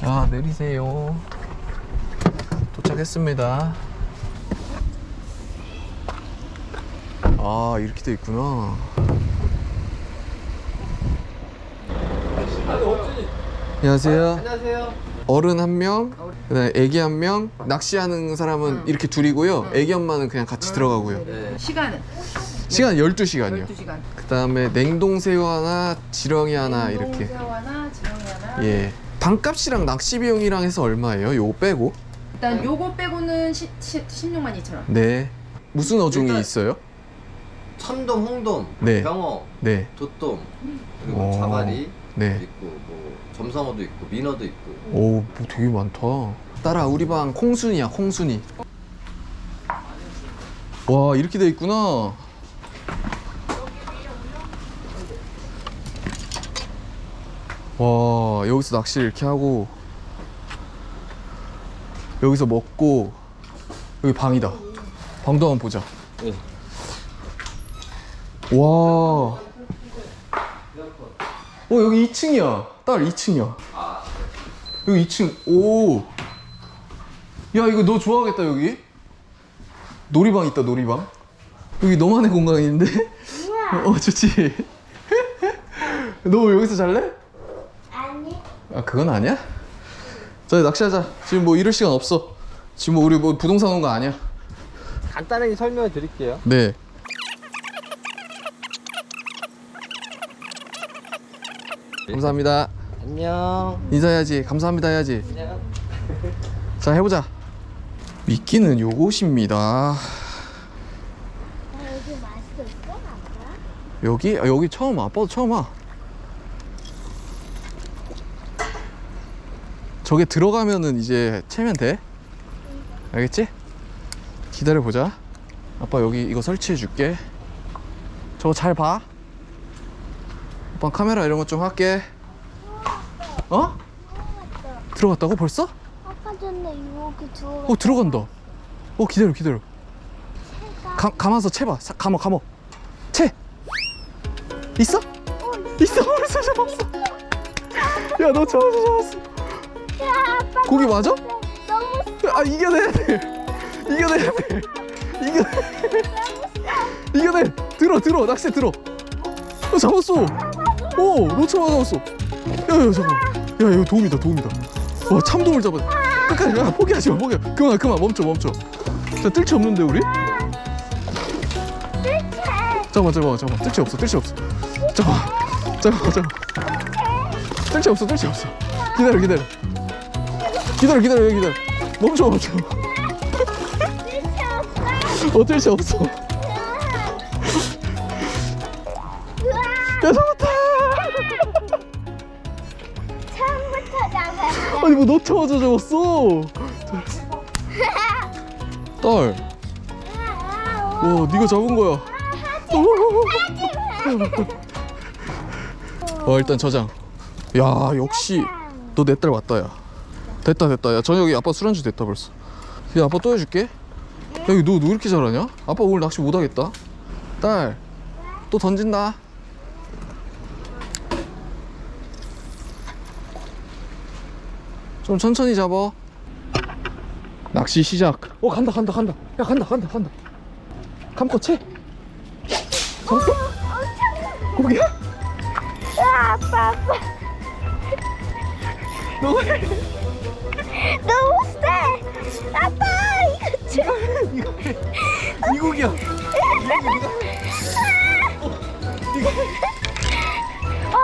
자 내리세요 도착했습니다 아 이렇게 돼 있구나 안녕하세요 안녕하세요. 어른 한 명, 그다음에 애기 한 명, 낚시하는 사람은 이렇게 둘이고요. 애기 엄마는 그냥 같이 들어가고요. 네. 시간은 시간 12시간이요. 12시간. 그 다음에 냉동새우 하나, 지렁이 하나 이렇게. 하나, 지렁이 하나. 예. 방값이랑 낚시 비용이랑 해서 얼마예요? 요거 빼고? 일단 요거 빼고는 10, 16만 2천 원. 네. 무슨 어종이 일단- 있어요? 천돔, 홍돔, 네. 병어, 네. 도돔, 그리고 오. 자바리 네. 있고 뭐 점성어도 있고 민어도 있고. 오, 뭐 되게 많다. 따라 우리 방 콩순이야, 콩순이. 와, 이렇게 돼 있구나. 와, 여기서 낚시를 이렇게 하고 여기서 먹고 여기 방이다. 방도 한번 보자. 네. 와. 어, 여기 2층이야. 딸 2층이야. 여기 2층. 오. 야, 이거 너 좋아하겠다, 여기. 놀이방 있다, 놀이방. 여기 너만의 공간인데? 어, 좋지. 너 여기서 잘래? 아, 그건 아니야? 자, 낚시하자. 지금 뭐 이럴 시간 없어. 지금 뭐 우리 뭐 부동산 온 거 아니야. 간단하게 설명해 드릴게요. 네. 감사합니다. 안녕. 인사해야지. 감사합니다 해야지. 안녕. 자, 해보자. 미끼는 요것입니다. 나 여기 맛있었어 아빠? 여기? 아, 여기 처음 와. 아빠도 처음 와. 저게 들어가면은 이제 채면 돼. 알겠지? 기다려 보자. 아빠 여기 이거 설치해 줄게. 저거 잘 봐. 아빠 카메라 이런 것 좀 할게. 어? 들어갔다고 벌써? 아까 전에 여기 들어가 어 들어간다. 어 기다려 기다려. 가, 감아서 채봐. 사- 감어 감어. 채. 있어? 있어. 벌써 잡았어. 야너 잡았어 잡았어. 야 아빠 고기 맞아? 너무 아 이겨내야 돼. 이겨내야 돼. 이겨. 이겨내. 들어 들어 낚시 들어. 어 잡았어. 오 놓자마자 잡았어. 야야 잠깐. 야 이거 도움이다 도움이다. 와 참돔을 잡았. 끝까지 야 포기하지 마 포기. 그만 그만 멈춰 멈춰. 자 뜰채 없는데 우리? 잠깐만 잠깐만 잠깐만 뜰채 없어 뜰채 없어. 잠깐만 잠깐만 잠깐만. 뜰채 없어 뜰채 없어. 기다려 기다려. 기다려 기다려 기다려. 멈춰 멈춰. 어 뜰채 없어. 야 잡았다. 처음부터 잡았어 아니 뭐 넣자마자 잡았어. 딸. 와 네가 잡은 거야. 와 일단 저장. 야 역시 너 내딸 맞다 야. 됐다 됐다 야 저녁에 아빠 술안주 됐다 벌써. 야 아빠 또 해줄게. 야 이거 너, 너 이렇게 잘하냐? 아빠 오늘 낚시 못하겠다. 딸. 또 던진다. 좀 천천히 잡아. 낚시 시작. 어 간다 간다 간다. 야 간다 간다 간다. 감고 채. 잡았어? 고기야? 야 아빠 아빠 너가 해. 너무 세 아빠 이거 좀 이거. 이 고기야. 어, 아,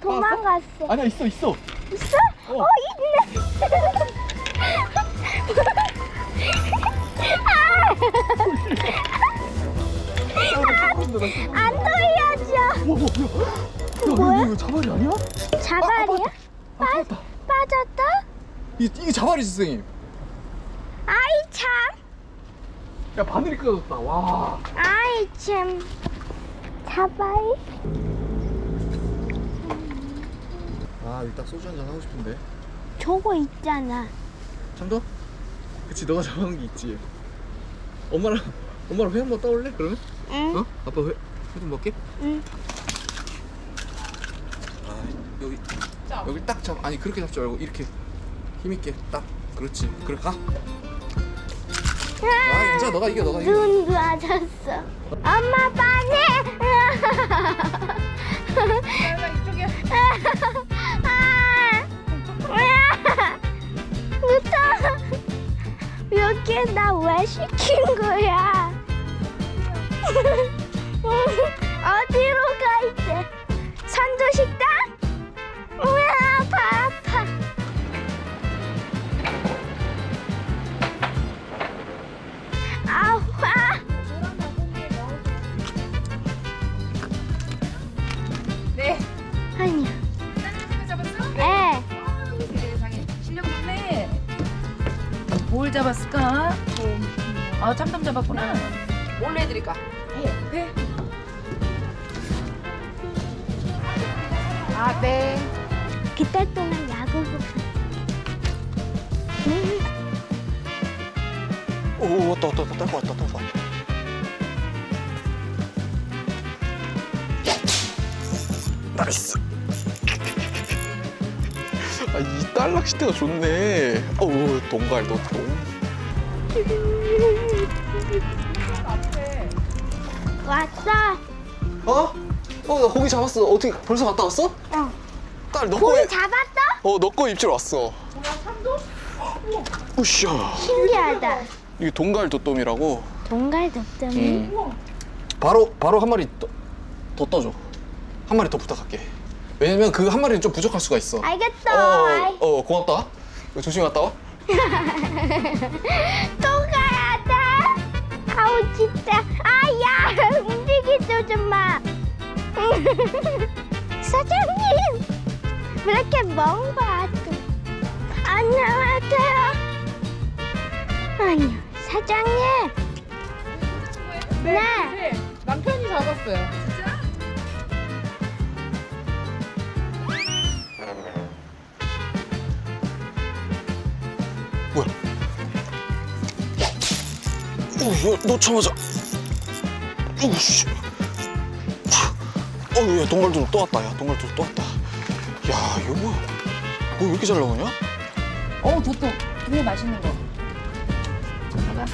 도망갔어 아니야 있어 있어. 있어? 어, 있네 아, 안 돌려줘 와, 와, 야, 야, 뭐야? 이거, 자발이 아니야? 자발이야? 아, 잡았다. 빠졌다? 이 이게 자발이지 선생님. 아이 참 야 바늘이 끊어졌다. 와. 아이 참 자발 아딱 소주 한잔 하고 싶은데. 저거 있잖아 참도? 그치 너가 잡아놓은 게 있지. 엄마랑 엄마랑 회 한번 떠올래? 그러면? 응 어? 아빠 회, 회좀 먹게? 응. 아 여기 여기 딱 잡 아니 그렇게 잡지 말고 이렇게 힘있게 딱 그렇지 그래 가. 아 괜찮아 너가 이겨 너가 이겨. 눈 맞았어. 엄마 빨리. 이쪽이야. 아, 누타 여기 나왜 시킨 거야? 잡았을까? 아 참돔 잡았구나. 뭘 해드릴까? 회. 아 네. 그때 동안 야구 보고. 음, 오 왔다 왔다 왔다 왔다 딸거 왔다. 딸 낚싯대가 좋네. 어우 동갈 너 동. 왔어. 어? 어 나 고기 잡았어. 어떻게 벌써 갔다 왔어? 어. 딸 너 고기 거에 잡았어? 어 너 거 입질 왔어. 우샤. 신기하다. 이게 동갈 도돔이라고. 동갈 덕담이. 바로 바로 한 마리 더, 더 떠줘. 한 마리 더 부탁할게. 왜냐면 그 한 마리는 좀 부족할 수가 있어. 알겠어. 어, 어 고맙다. 조심히 갔다 와. 또 가야 돼. 아우 진짜. 아야 움직이죠 좀 마. 사장님 왜 이렇게 먼 거야 또. 안녕하세요. 아니요 사장님. 네. 남편이 잡았어요. 오, 야, 놓자마자. 오, 씨. 어, 야, 동갈도 또 왔다. 야, 동갈도 또 왔다. 야, 이거 뭐야? 뭐왜 이렇게 잘 나오냐? 어 도토. 되게 맛있는 거. 봐봐.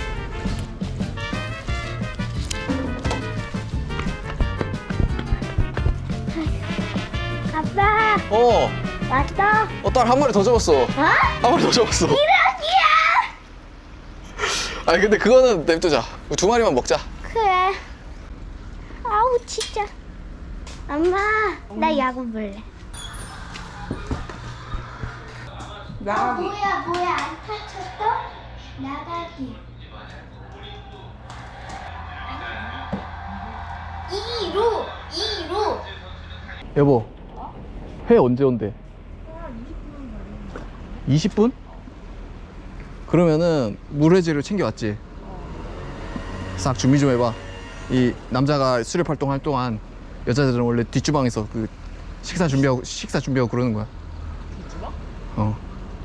아빠 어, 왔어? 어, 딸 한 마리 더 잡았어. 어? 한 마리 더 잡았어. 이러기야. 아니, 근데 그거는 냅두자. 두 마리만 먹자. 그래. 아우 진짜. 엄마 나 야구 볼래. 아, 뭐야 뭐야 안 다쳤어? 나가기. 2루 2루. 여보, 회 언제 온대? 20분? 그러면은 물회지를 챙겨왔지? 싹 준비 좀 해봐. 이 남자가 수렵 활동 할 동안 여자들은 원래 뒷주방에서 그 식사 준비하고 식사 준비하고 그러는 거야. 뒷주방? 어.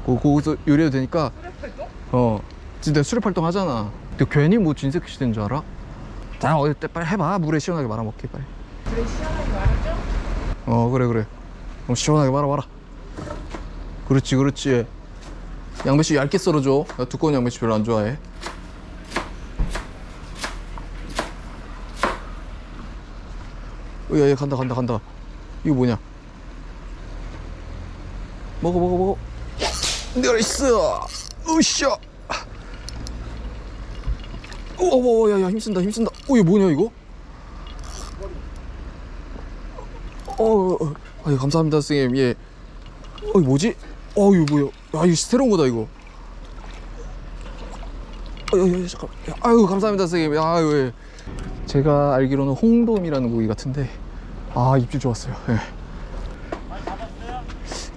거, 거기서 요리해도 되니까. 수렵 활동? 어. 진짜 수렵 활동 하잖아. 근데 괜히 뭐 진색 시대인 줄 알아? 자, 어디 때 빨리 해봐. 물에 시원하게 말아먹게 빨리. 어 그래 그래 그럼 시원하게 말아봐라 그렇지 그렇지 양배추 얇게 썰어줘. 나 두꺼운 양배추 별로 안 좋아해. 야야 간다 간다 간다. 이거 뭐냐? 먹어 먹어 먹어. 나이스 으쌰 어머 야야 힘쓴다 힘쓴다. 어 이거 뭐냐 이거? 어, 어, 아유 감사합니다 선생님. 예. 어, 이거 뭐지? 어, 이거 뭐야? 야, 이거 새로운 거다 이거. 어, 야, 야, 잠깐. 야, 아유 감사합니다 선생님. 아유 예. 제가 알기로는 홍돔이라는 고기 같은데, 아 입질 좋았어요. 예.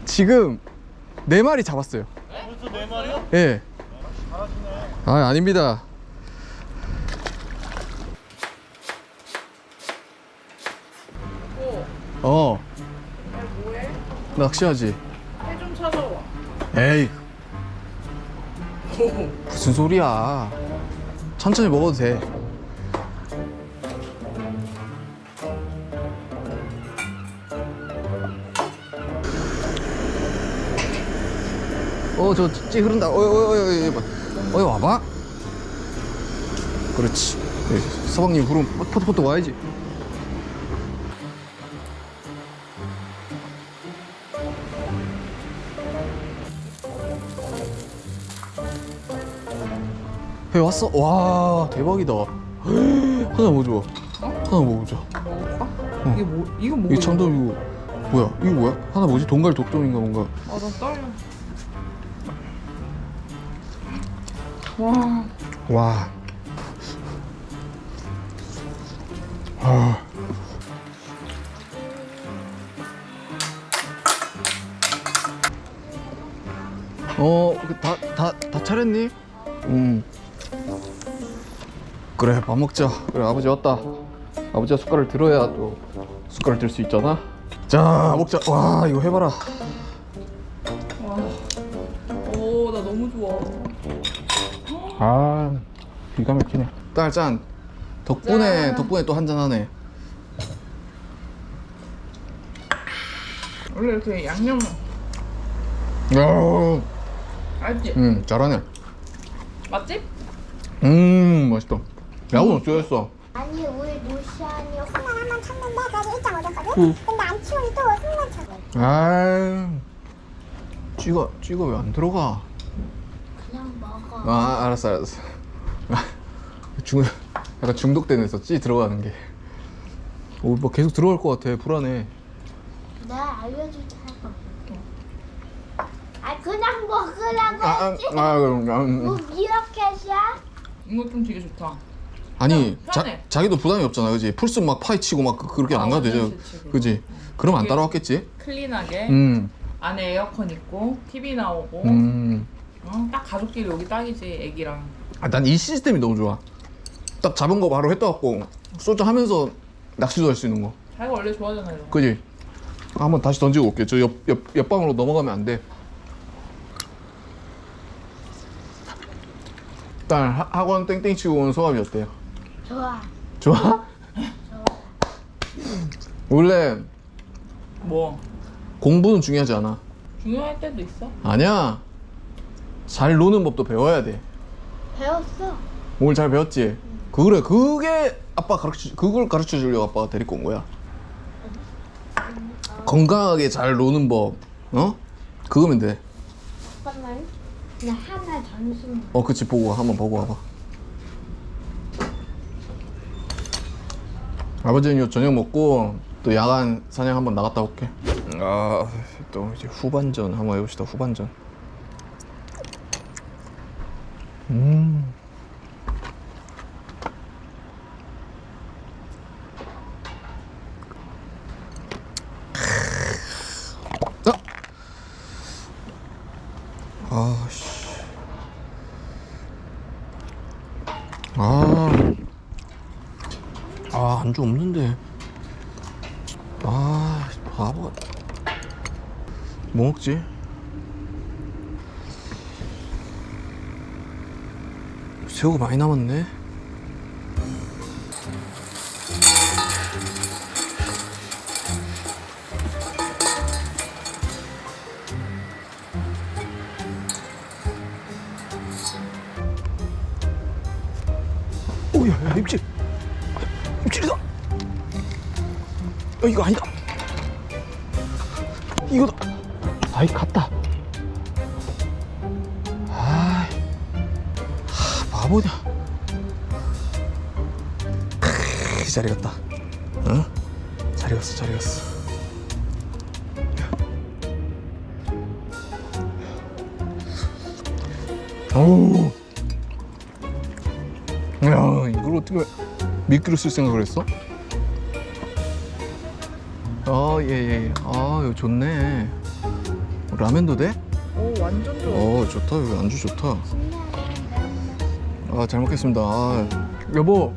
지금 네 마리 잡았어요. 벌써 네 마리요? 예. 아 아닙니다. 어. 낚시하지. 에이. 무슨 소리야. 천천히 먹어도 돼. 어 저 찌 흐른다 어이 어이 어이 어이 어이 와봐 그렇지 예, 서방님 후름 포트포트 와야지 회 왔어? 와 대박이다 하나 먹어줘 하나 먹어보자 먹을까? 어. 이게 뭐 이거 뭐? 이 참돔 이거 뭐야 이거 뭐야? 하나 뭐지? 동갈 독돔인가 뭔가 아나 떨려. 와. 와. 아. 어, 다, 다, 다 차렸니? 음. 그래, 밥 먹자. 그래, 아버지 왔다. 아버지가 숟가락을 들어야 또 숟가락 들수 있잖아. 자, 먹자. 와, 이거 해봐라. 오, 나 너무 좋아. 아, 기가 막히네. 딸 짠. 덕분에 짠. 덕분에 또 한잔 하네. 원래 이렇게 양념 야, 알지? 음, 잘하네. 맛집? 음, 맛있다. 야구는 어쩌겠어? 아니 우리 노시안이 혼란 한번 쳤는데 그래도 1점 얻었거든? 근데 안 치우니 또 혼란 쳤거든 아, 찌가 찌가 왜안 들어가? 그냥 먹어 아, 알았어, 알았어. 중 약간 중독된 애서 찌 들어가는 게. 오, 뭐 계속 들어갈 것 같아. 불안해. 내가 알려줄 테니까 아 그냥 먹으라고 아, 아, 했지 아, 그럼, 아, 음. 뭐 이렇게야? 이거 좀 되게 좋다. 아니, 어, 자, 편해. 자기도 부담이 없잖아, 그지? 풀스 막 파헤치고 막 그- 그렇게 안 아, 가도 되죠, 그지? 그럼 안 따라왔겠지? 클린하게 음, 안에 에어컨 있고 TV 나오고 음. 어, 딱 가족끼리 여기 딱이지 애기랑. 아, 난 이 시스템이 너무 좋아. 딱 잡은 거 바로 했다 갖고 소주 하면서 낚시도 할 수 있는 거. 자기가 원래 좋아하잖아 이런 거. 그지? 한번 다시 던지고 올게. 저 옆, 옆, 옆방으로 넘어가면 안 돼. 일단 하- 학원 땡땡 치고 온 소감이 어때요? 좋아 좋아? 원래 뭐 공부는 중요하지 않아. 중요할 때도 있어. 아니야. 잘 노는 법도 배워야 돼. 배웠어 오늘 잘 배웠지? 그래, 그게 아빠 가르쳐, 그걸 가르쳐 주려고 아빠가 데리고 온 거야. 건강하게 잘 노는 법, 어? 그거면 돼. 잠깐만 나 하나 전수 어, 그치, 보고 와. 한번 보고 와봐. 아버지는 요 저녁 먹고 또 야간 사냥 한번 나갔다 올게. 아, 또 이제 후반전 한번 해봅시다. 후반전. 음. 아. 아씨. 아. 아, 안주 없는데. 아, 바보. 뭐 먹지? 새우가 많이 남았네. 오야, 야, 입질. 어, 이거 아니다. 이거다. 아이, 갔다. 아이, 하, 바보냐. 크으, 잘 익었다. 응? 잘 익었어, 잘 익었어. 어우. 야, 이걸 어떻게 미끼로 쓸 생각을 했어? 아, 예, 예. 아, 이거 좋네. 라면도 돼? 오 완전 좋아. 어, 좋다. 여기 안주 좋다. 아, 잘 먹겠습니다. 아, 여보,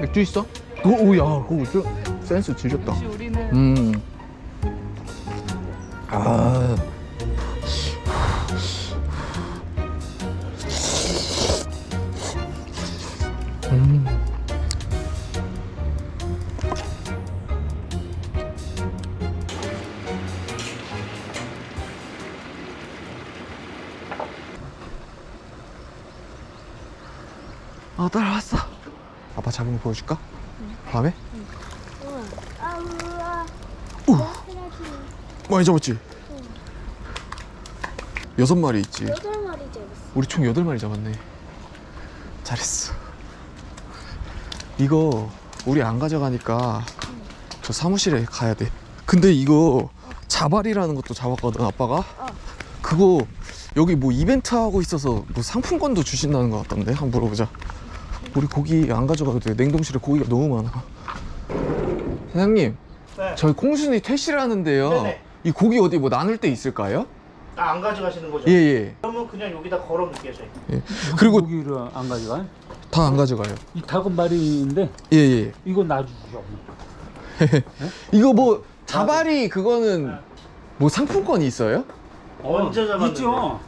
맥주 있어? 오, 오, 야, 그거 좀 센스 지셨다. 역시 우리는 음. 아. 음. 아 따라왔어 아빠 잡은 거 보여줄까? 밤에? 아 우와. 우. 많이 잡았지? 여섯 마리 있지 여덟 마리 잡았어. 우리 총 여덟 마리 잡았네 잘했어 이거 우리 안 가져가니까 저 사무실에 가야 돼 근데 이거 자발이라는 것도 잡았거든 아빠가 그거 여기 뭐 이벤트 하고 있어서 뭐 상품권도 주신다는 것 같던데 한번 물어보자 우리 고기 안 가져가도 돼 냉동실에 고기가 너무 많아 사장님 네. 저희 콩순이 퇴실하는데요 네네. 이 고기 어디 뭐 나눌 데 있을까요? 아, 안 가져가시는 거죠? 예예 그러면 그냥 여기다 걸어 놓을게요, 저희. 그리고 고기를 안 가져가? 다안 가져가요 이 닭은 말인데 예예 이거 놔주죠. 이거 뭐 자발이 그거는 뭐 상품권이 있어요? 언제 잡았는데? 있죠.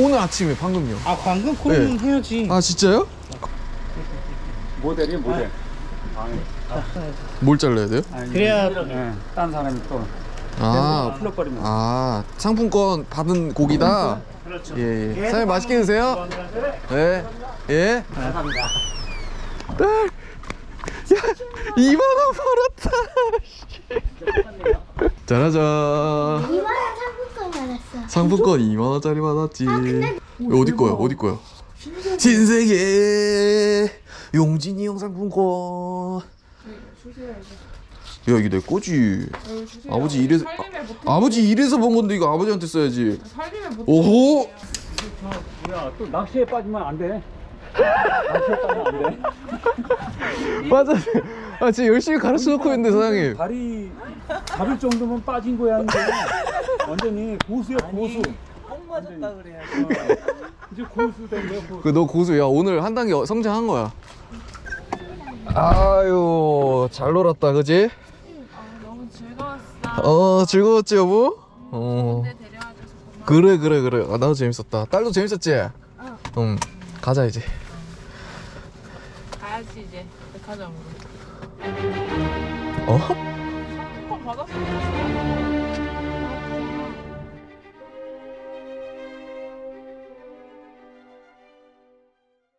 오늘 아침에 방금요. 아, 방금 콜은 해야지. 아 진짜요? 모델이 모델. 아니, 뭘 잘라야 돼요? 아니, 그래야- 예, 딴 사람이 또 아, 풀럭거리면. 아 상품권 받은 고기다. 그렇죠. 예, 예. 사장님 맛있게 드세요. 네, 예. 감사합니다. 야, 2만 원 벌었다. 짜라잔. 이만한 상품권 받았어. 상품권 2만 원짜리 받았지. 이거 어디 거야? 어디 거야? 신세계 용진이 형 상품권. 야 이게 내 거지. 아버지 이래서 아, 아버지 이래서 본 건데 이거 아버지한테 써야지. 오호. 야, 또 낚시에 빠지면 안 돼. 낚시에 빠지면 안 돼. 맞아. 아 진짜 열심히 가르쳐 놓고 있는데 사장님. 발이 잡을 정도면 빠진 거야. 완전히 고수야 고수. 뻥 맞았다 그래야지. 이제 고수 된 거야 고수. 그 너 고수 야 오늘 한 단계 성장한 거야. 아유 잘 놀았다 그지? 너무 즐거웠어. 어 즐거웠지 여보? 어 근데 데려와줘서 고마워. 그래 그래 그래 아, 나도 재밌었다 딸도 재밌었지? 응 가자 이제 가야지 이제 백화점으로. 어?